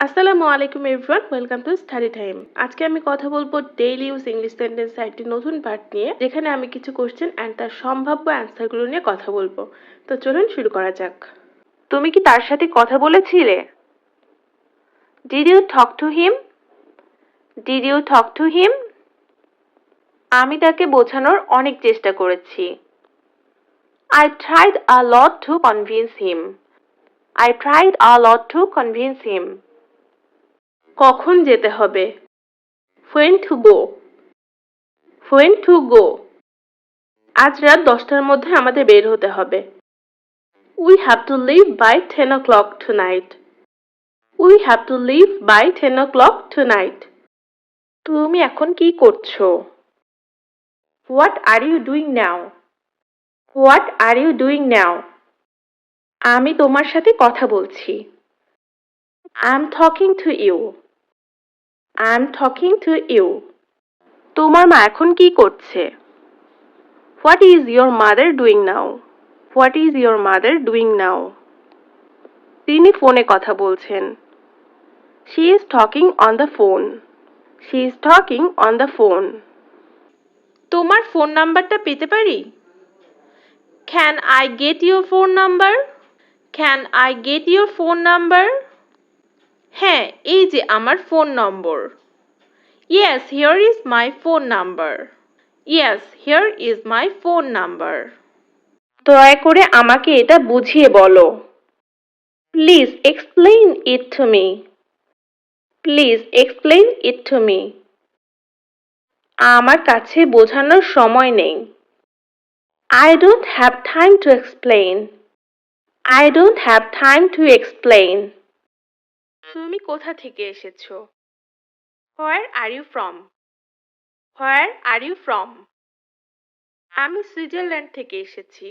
আসসালামু আলাইকুম everyone welcome to study time আজকে আমি কথা বলব ডেইলি ইউজ ইংলিশ সেন্টেন্স একটি নতুন পার্ট নিয়ে, যেখানে আমি কিছু কোশ্চেন অ্যান্ড তার সম্ভাব্য অ্যান্সারগুলো নিয়ে কথা বলব। তো চলুন শুরু করা যাক। তুমি কি তার সাথে কথা বলেছিলে? Did you talk to him did you talk to him আমি তাকে বোঝানোর অনেক চেষ্টা করেছি। I tried a lot to convince him I tried a lot to convince him কখন যেতে হবে? When to go when to go আজ রাত দশটার মধ্যে আমাদের বের হতে হবে। We have to leave by ten o'clock tonight we have to leave by ten o'clock to night তুমি এখন কি করছ? What are you doing now what are you doing now আমি তোমার সাথে কথা বলছি। I am talking to you I am talking to you তোমার মা এখন কি করছে? What is your mother doing now what is your mother doing now তিনি ফোনে কথা বলছেন। She is talking on the phone she is talking on the phone তোমার ফোন নাম্বারটা পেতে পারি? Can I get your phone number can I get your phone number হ্যাঁ এই যে আমার phone number yes here is my phone number yes here is my phone number দয়া করে আমাকে এটা বুঝিয়ে বলো। Please explain it to me please explain it to me আমার কাছে বোঝানোর সময় নেই। I don't have time to explain I don't have time to explain তুমি কোথা থেকে এসেছ? Where are you from where are you from আমি সুইজারল্যান্ড থেকে এসেছি।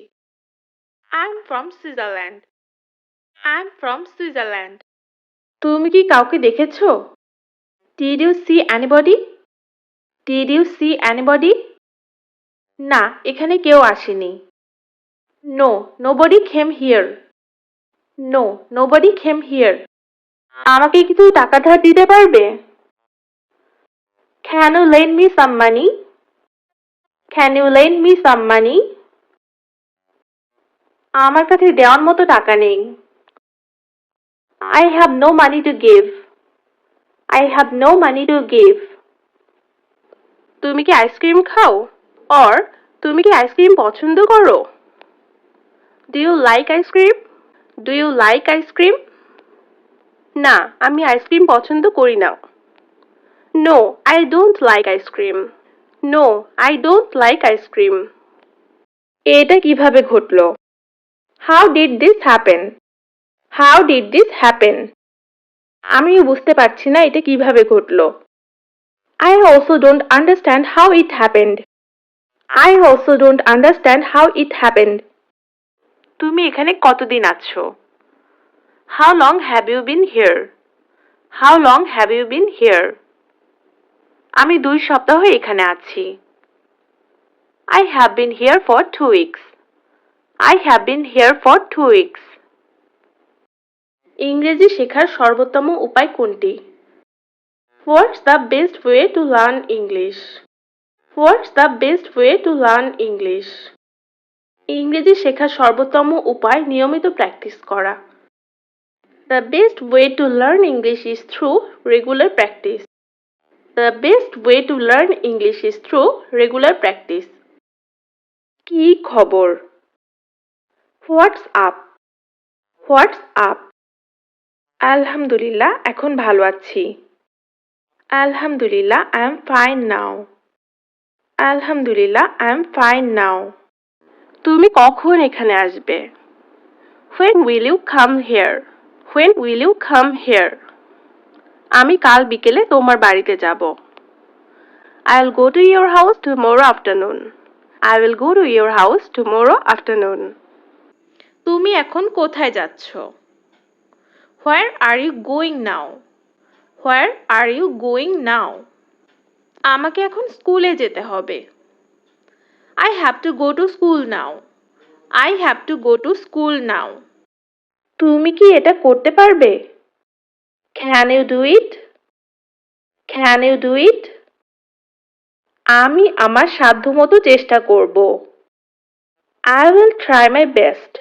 I am from Switzerland I am from Switzerland তুমি কি কাউকে দেখেছ? Did you see anybody did you see anybody না, এখানে কেউ আসেনি। No nobody came here no nobody came here আমাকে কিছু টাকা ধার দিতে পারবে? Can you lend me some money can you lend me some money আমার কাছে দেওয়ার মতো টাকা নেই। I have no money to give I have no money to give তুমি কি আইসক্রিম খাও? অর তুমি কি আইসক্রিম পছন্দ করো? Do you like ice cream do you like ice cream না, আমি আইসক্রিম পছন্দ করি না। No I don't like ice cream no I don't like ice cream এটা কীভাবে ঘটলো? How did this happen how did this happen আমিও বুঝতে পারছি না এটা কীভাবে ঘটল। I also don't understand how it happened I also don't understand how it happened তুমি এখানে কতদিন আছো? How long have you been here how long have you been here আমি দুই সপ্তাহ এখানে আছি। I have been here for two weeks I have been here for two weeks ইংরেজি শেখার সর্বোত্তম উপায় কোনটি? What's the best way to learn English what's the best way to learn English ইংরেজি শেখার সর্বোত্তম উপায় নিয়মিত প্র্যাকটিস করা। The best way to learn English is through regular practice the best way to learn English is through regular practice কি খবর. What's up what's up আলহামদুলিল্লাহ, এখন ভালো আছি। আলহামদুলিল্লাহ আই এম ফাইন নাও আলহামদুলিল্লাহ আই এম ফাইন নাও তুমি কখন এখানে আসবে? When will you come here when will you come here আমি কাল বিকেলে তোমার বাড়িতে যাব। I will go to your house tomorrow afternoon I will go to your house tomorrow afternoon তুমি এখন কোথায় যাচ্ছ? Where are you going now where are you going now আমাকে এখন স্কুলে যেতে হবে। I have to go to school now I have to go to school now তুমি কি এটা করতে পারবে? Can you do it can you do it আমি আমার সাধ্যমতো চেষ্টা করব। I will try my best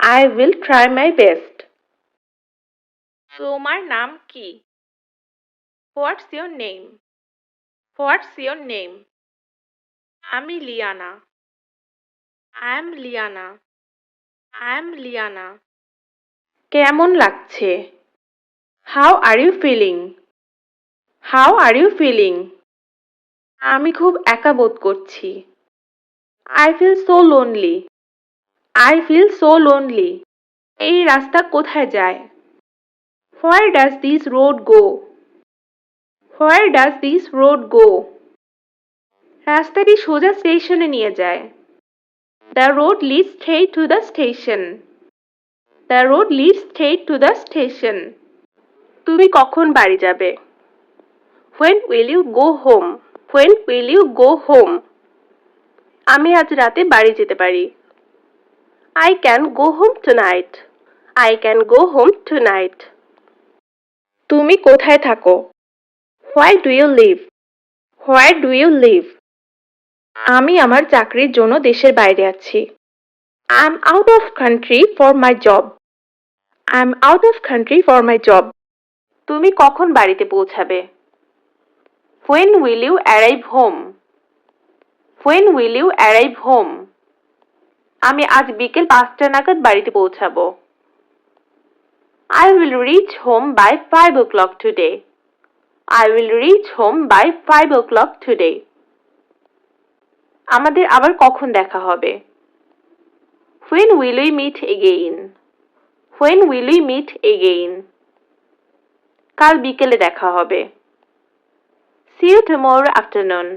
I will try my best তোমার নাম কি? What's your name what's your name আমি Liana. I am Liana I am Liana কেমন লাগছে? How are you feeling how are you feeling আমি খুব একা বোধ করছি। I feel so lonely I feel so lonely এই রাস্তা কোথায় যায়? Where does this road go where does this road go রাস্তাটি সোজা স্টেশনে নিয়ে যায়। The road leads straight to the station the road leads straight to the station তুমি কখন বাড়ি যাবে? When will you go home when will you go home আমি আজ রাতে বাড়ি যেতে পারি। I can go home tonight I can go home tonight তুমি কোথায় থাকো? Why do you live why do you live আমি আমার চাকরির জন্য দেশের বাইরে আছি। I am out of country for my job I am out of country for my job তুমি কখন বাড়িতে পৌঁছাবে? When will you arrive home when will you arrive home আমি আজ বিকেল পাঁচটা নাগাদ বাড়িতে পৌঁছাবো। I will reach home by five o'clock today I will reach home by five o'clock today আমাদের আবার কখন দেখা হবে? When will we meet again when will we meet again কাল বিকেলে দেখা হবে। See you tomorrow afternoon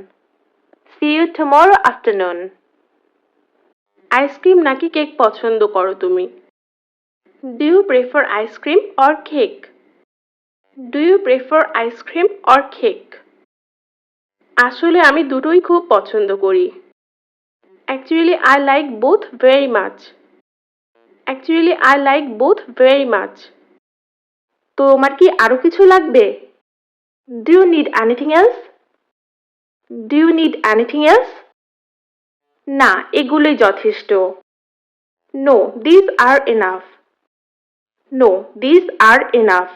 see you tomorrow afternoon ice cream নাকি কেক পছন্দ করো তুমি? Do you prefer ice cream or cake do you prefer ice cream or cake আসলে আমি দুটোই খুব পছন্দ করি। Actually I like both very much actually I like both very much তোমার কি আরও কিছু লাগবে? Do you need anything else do you need anything else না, এগুলোই যথেষ্ট। No this are enough no this are enough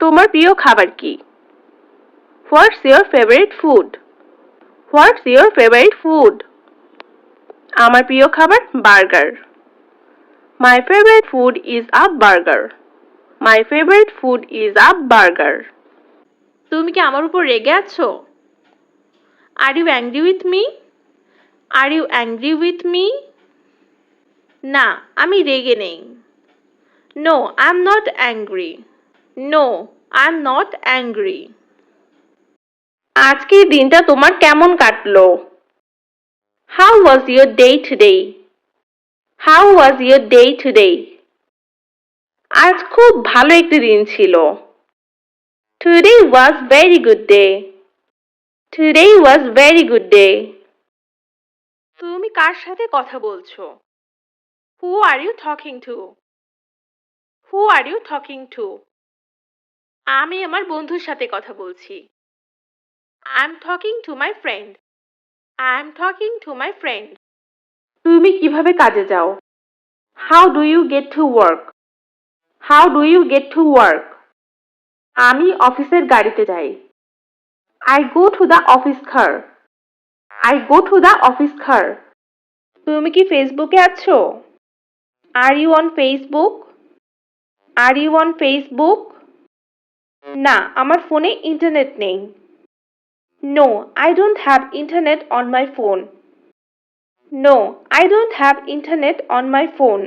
তোমার প্রিয় খাবার কি? What's your favourite food what's your favourite food আমার প্রিয় খাবার burger. My favourite food is a burger my favourite food is a burger তুমি কি আমার উপর রেগে আছো? Are you angry with me are you angry with me না, আমি রেগে নেই। No I am not angry no I am not angry আজকের দিনটা তোমার কেমন কাটলো? How was your day today how was your day today আজ খুব ভালো একটি দিন ছিল। Today was very good day today was very good day তুমি কার সাথে কথা বলছো? Who are you talking to who are you talking to আমি আমার বন্ধুর সাথে কথা বলছি। I am talking to my friend I am talking to my friend তুমি কীভাবে কাজে যাও? How do you get to work how do you get to work আমি অফিসের গাড়িতে যাই। I go to the office car I go to the office car তুমি কি ফেসবুকে আছো? Are you on Facebook are you on Facebook না আমার ফোনে ইন্টারনেট নেই। No I don't have internet on my phone no I don't have internet on my phone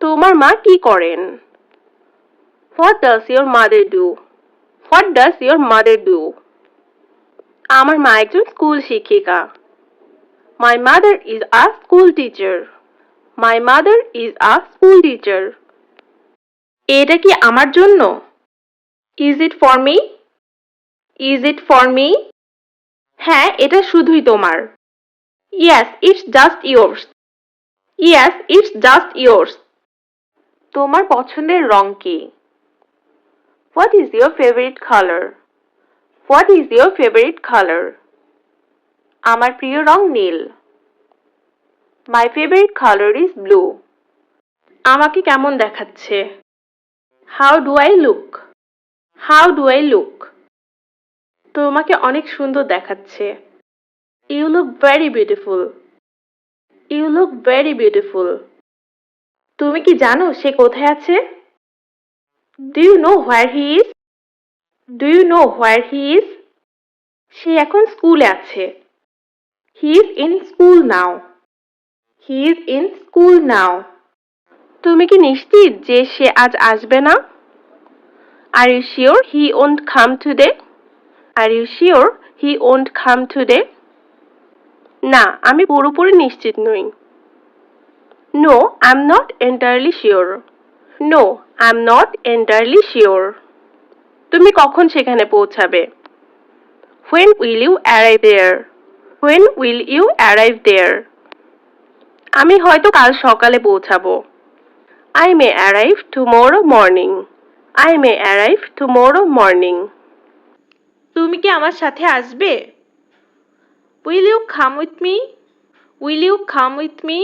তোমার মা কি করেন? What does your mother do what does your mother do আমার মা একজন স্কুল শিক্ষিকা। My mother is a school teacher my mother is a school teacher এটা কি আমার জন্য? Is it for me is it for me হ্যাঁ এটা শুধুই তোমার। Yes it's just yours yes it's just yours তোমার পছন্দের রং কি? What is your favorite color? What is your favorite color? আমার প্রিয় রং নীল। My favourite colour is blue আমাকে কেমন দেখাচ্ছে? How do I look how do I look তোমাকে অনেক সুন্দর দেখাচ্ছে। You look very beautiful you look very beautiful তুমি কি জানো সে কোথায় আছে? Do you know where he is do you know where he is সে এখন স্কুলে আছে। He is in school now he is in school now তুমি কি নিশ্চিত যে সে আজ আসবে না? Are you sure he won't come today are you sure he won't come today না, আমি পুরোপুরি নিশ্চিত নই। No I am not entirely sure no I am not entirely sure তুমি কখন সেখানে পৌঁছাবে? When will you arrive there when will you arrive there আমি হয়তো কাল সকালে পৌঁছাবো। I may arrive tomorrow morning I may arrive tomorrow morning তুমি কি আমার সাথে আসবে? Will you come with me will you come with me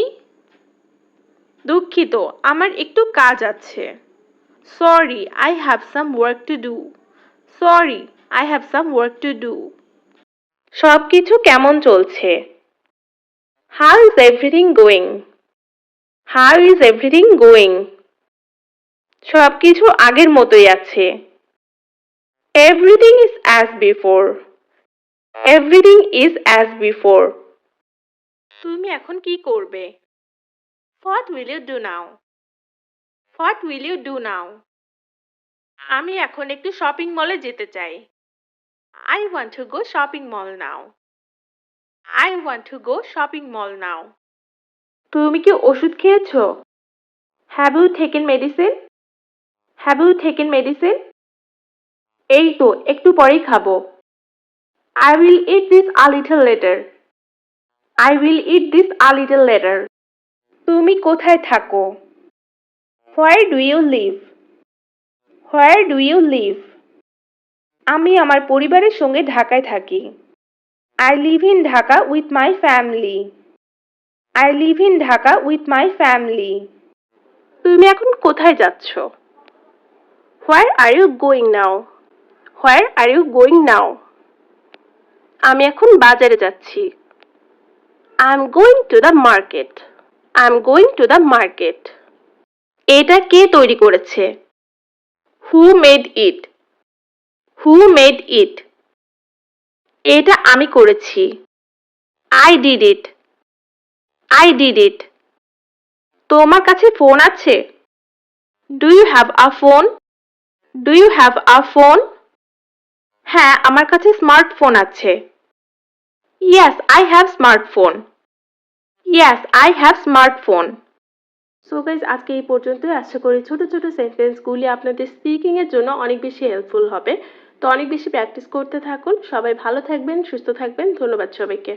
দুঃখিত, আমার একটু কাজ আছে। Sorry I have some work to do sorry I have some work to do সব কিছু কেমন চলছে? How is everything going how is everything going সব কিছু আগের মতোই আছে। Everything is as before everything is as before তুমি এখন কি করবে? What will you do now what will you do now আমি এখন একটু শপিং মলে যেতে চাই। I want to go shopping mall now I want to go shopping mall now তুমি কি ওষুধ খেয়েছো? Have you taken medicine have you taken medicine এই তো, একটু পরেই খাব। I will eat this a little later I will eat this a little later তুমি কোথায় থাকো? Where do you live where do you live আমি আমার পরিবারের সঙ্গে ঢাকায় থাকি। I live in Dhaka with my family I live in Dhaka with my family তুমি এখন কোথায় যাচ্ছ? Where are you going now where are you going now আমি এখন বাজারে যাচ্ছি। I am going to the market I am going to the market এটা কে তৈরি করেছে? Who made it who made it এটা আমি করেছি। I did it I did it তোমার কাছে ফোন আছে? Do you have a phone do you have a phone হ্যাঁ আমার কাছে স্মার্টফোন আছে। Yes I have smartphone yes I have smartphone so guys আজকে এই পর্যন্তই। আশা করি ছোট ছোট সেন্টেন্সগুলি আপনাদের স্পিকিংয়ের জন্য অনেক বেশি হেল্পফুল হবে। তো অনেক বেশি প্র্যাকটিস করতে থাকুন। সবাই ভালো থাকবেন, সুস্থ থাকবেন। ধন্যবাদ সবাইকে।